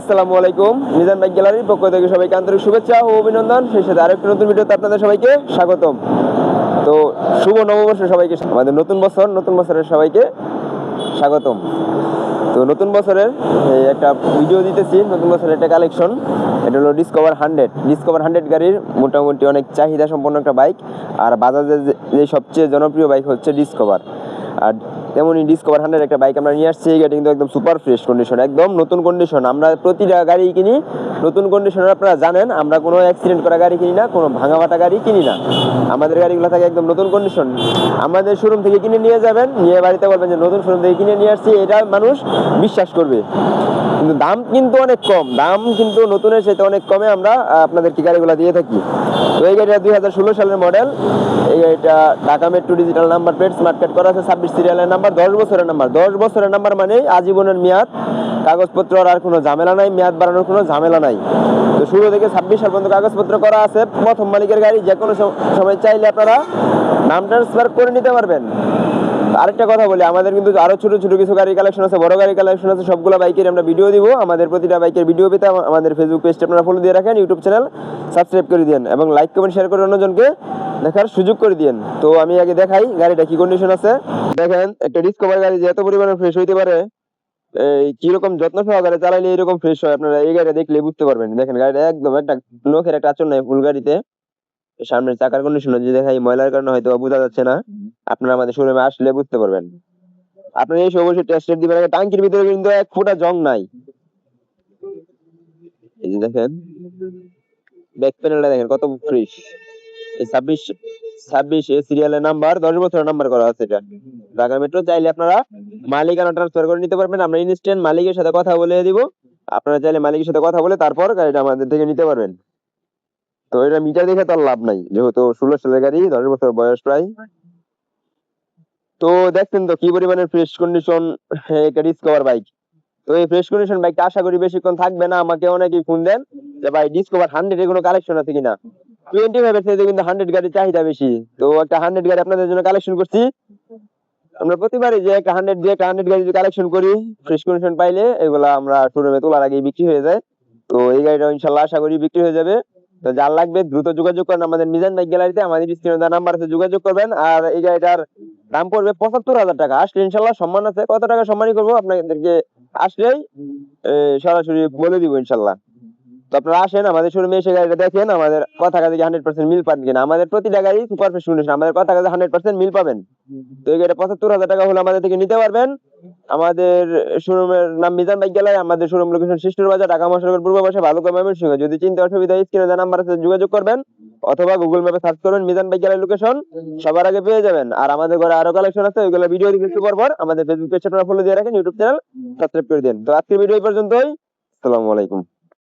আসসালামু আলাইকুম। মিজান বাইক গ্যালারির পক্ষ থেকে সবাইকে আন্তরিক শুভেচ্ছা ও অভিনন্দন। সেই সাথে আরেকটি নতুন ভিডিওতে আপনাদের সবাইকে স্বাগতম। তো শুভ নববর্ষ সবাইকে আমাদের নতুন বছর, নতুন বছরের সবাইকে স্বাগতম। তো নতুন বছরের একটা ভিডিও দিতেছি, নতুন বছরের একটা কালেকশন এটা হলো ডিসকভার হান্ড্রেড ডিসকভার হান্ড্রেড গাড়ির মোটামুটি অনেক চাহিদা সম্পন্ন একটা বাইক আর বাজাজের যে- যে সবচেয়ে জনপ্রিয় বাইক হচ্ছে ডিসকভার আর তেমনই ডিসকভার হান্ড্রেড একটা বাইক আমরা নিয়ে আসছি। এই গাড়ি কিন্তু একদম সুপার ফ্রেশ কন্ডিশন একদম নতুন কন্ডিশন আমরা প্রতিটা গাড়ি কিনি, নতুন কন্ডিশন আপনারা জানেন, আমরা কোনো অ্যাক্সিডেন্ট করা গাড়ি কিনি না, কোনো ভাঙা ফাটা গাড়ি কিনি না। আমাদের গাড়িগুলো থাকে একদম নতুন কন্ডিশন আমাদের শোরুম থেকে কিনে নিয়ে যাবেন, নিয়ে বাড়িতে বলবেন যে, নতুন শোরুম থেকে কিনে নিয়ে আসছি। এটা মানুষ বিশ্বাস করবে। কিন্তু দাম কিন্তু অনেক কম। দাম কিন্তু নতুনের সাথে অনেক কমে আমরা আপনাদেরকে গাড়িগুলো দিয়ে থাকি। তো এই গাড়িটা দুই হাজার ষোলো সালের মডেল। এই গাড়িটা Dhaka metro digital number plate smart card করা আছে, ছাব্বিশ সিরিয়ালের নাম্বার, দশ বছরের নাম্বার। দশ বছরের নাম্বার মানে আজীবনের মেয়াদ। কাগজপত্র আর কোনো ঝামেলা নাই, মেয়াদ বাড়ানোর কোনো ঝামেলা নাই। তো শুরু থেকে ছাব্বিশ সাল পর্যন্ত কাগজপত্র করা আছে। প্রথম মালিকের গাড়ি যে কোনো সময় চাইলে আপনারা নাম ট্রান্সফার করে নিতে পারবেন। আরেকটা কথা বলি, আমাদের কিন্তু আরও ছোট ছোট কিছু গাড়ি কালেকশন আছে, বড় গাড়ি কালেকশন আছে, সবগুলো বাইকের আমরা ভিডিও দিব। আমাদের প্রতিটা বাইকের ভিডিও পেতে আমাদের ফেসবুক পেজটা আপনারা ফলো দিয়ে রাখেন ইউটিউব চ্যানেল সাবস্ক্রাইব করে দিন এবং লাইক কমেন্ট শেয়ার করে অন্যজনকে দেখার সুযোগ করে দিন তো আমি আগে দেখাই গাড়িটা কি কন্ডিশন আছে। দেখেন, একটা ডিসকভার গাড়ি যে এত পরিমাণে ফ্রেশ হইতে পারে, এই কীরকম যত্ন সহকারে চালাইলে এরকম ফ্রেশ হয়, আপনারা এই গাড়িটা দেখলে বুঝতে পারবেন। দেখেন, গাড়িটা একদম একটা নখের একটা আচরণ নাই, ফুল গাড়িতে। সামনের চাকার কন্ডিশন যদি দেখাই, ময়লার কারণে হয়তো বোঝা যাচ্ছে না। আপনারা আমাদের শোরুমে আসলে বুঝতে পারবেন। আপনারা এসে অবশ্যই টেস্টের দিবেন আগে টাঙ্কির ভিতরে কিন্তু এক ফোঁটা জং নাই। এই যে দেখেন ব্যাক প্যানেলটা দেখেন কত ফ্রেশ এই ছাব্বিশ ছাব্বিশ এ সিরিয়ালের নাম্বার দশ বছরের নাম্বার করা আছে এটা। ঢাকা মেট্রো চাইলে আপনারা মালিকানা ট্রান্সফার করে নিতে পারবেন। আমরা ইনস্ট্যান্ট মালিকের সাথে কথা বলে দিব। আপনারা চাইলে মালিকের সাথে কথা বলে তারপর গাড়িটা আমাদের থেকে নিতে পারবেন। তো এটা মিটার দেখে তো আর লাভ নাই। যেহেতু ষোলো সালের গাড়ি, দশ বছর বয়স প্রায়। তো দেখছেন তো কি পরিমাণের ফ্রেশ কন্ডিশন একটা ডিসকভার বাইক তো এই ফ্রেশ কন্ডিশন বাইকটা আশা করি বেশিক্ষণ থাকবে না। আমাকে অনেকেই ফোন দেন যে, ভাই ডিসকভার হান্ড্রেড এর কোনো কালেকশন আছে কিনা? টোয়েন্টি ফাইভ এর কিন্তু হান্ড্রেড গাড়ির চাহিদা বেশি। তো একটা হান্ড্রেড গাড়ি আপনাদের জন্য কালেকশন করছি। আমরা প্রতিবারই যে একটা হান্ড্রেড দিয়ে একটা হান্ড্রেড গাড়ি কালেকশন করি ফ্রেশ কন্ডিশন পাইলে এগুলা আমরা শোরুমে তোলার আগে বিক্রি হয়ে যায়। তো এই গাড়িটা ইনশাল্লাহ আশা করি বিক্রি হয়ে যাবে। তো যার লাগবে দ্রুত যোগাযোগ করেন আমাদের মিজান বাইক গ্যালারিতে। আমাদের স্ক্রিনে দেওয়া নাম্বার আছে, যোগাযোগ করবেন। আর এই গাড়িটার দাম পড়বে পঁচাত্তর হাজার টাকা। আসলে ইনশাল্লাহ সম্মান আছে। কত টাকা সম্মানই করব আপনাদেরকে আসলেই সরাসরি বলে দিব ইনশাল্লাহ। তো আপনারা আসেন, আমাদের শোরুমে এসে গাড়িটা দেখেন, আমাদের কথা কাজে হান্ড্রেড পার্সেন্ট মিল পাবেন কিনা। আমাদের প্রতিটা গাড়ি সুপার ফ্রেশ কন্ডিশন আমাদের কথা কাজে হান্ড্রেড পার্সেন্ট মিল পাবেন। তো এই গাড়িটা পঁচাত্তর হাজার টাকা হলে আমাদের থেকে নিতে পারবেন। আমাদের শোরুমের নাম মিজান বাইক গ্যালারি আমাদের শোরুম লোকেশন শিষ্টুর বাজার, ঢাকা মহাসড়কের পূর্ব পাশে, ভালুকা ময়মনসিংহ। যদি চিন্তা অসুবিধা স্ক্রিনে নাম্বার আছে, যোগাযোগ করবেন। অথবা গুগল ম্যাপে সার্চ করবেন মিজান বাইক গ্যালারি লোকেশন সবার আগে পেয়ে যাবেন। আর আমাদের ঘরে আরও কালেকশন আছে, ওইগুলো ভিডিও একটু পর আমাদের ফেসবুক পেজ আপনারা ফলো দিয়ে রাখেন ইউটিউব চ্যানেল সাবস্ক্রাইব করে দিন। তো আজকের ভিডিও এই পর্যন্তই। আসসালামু আলাইকুম।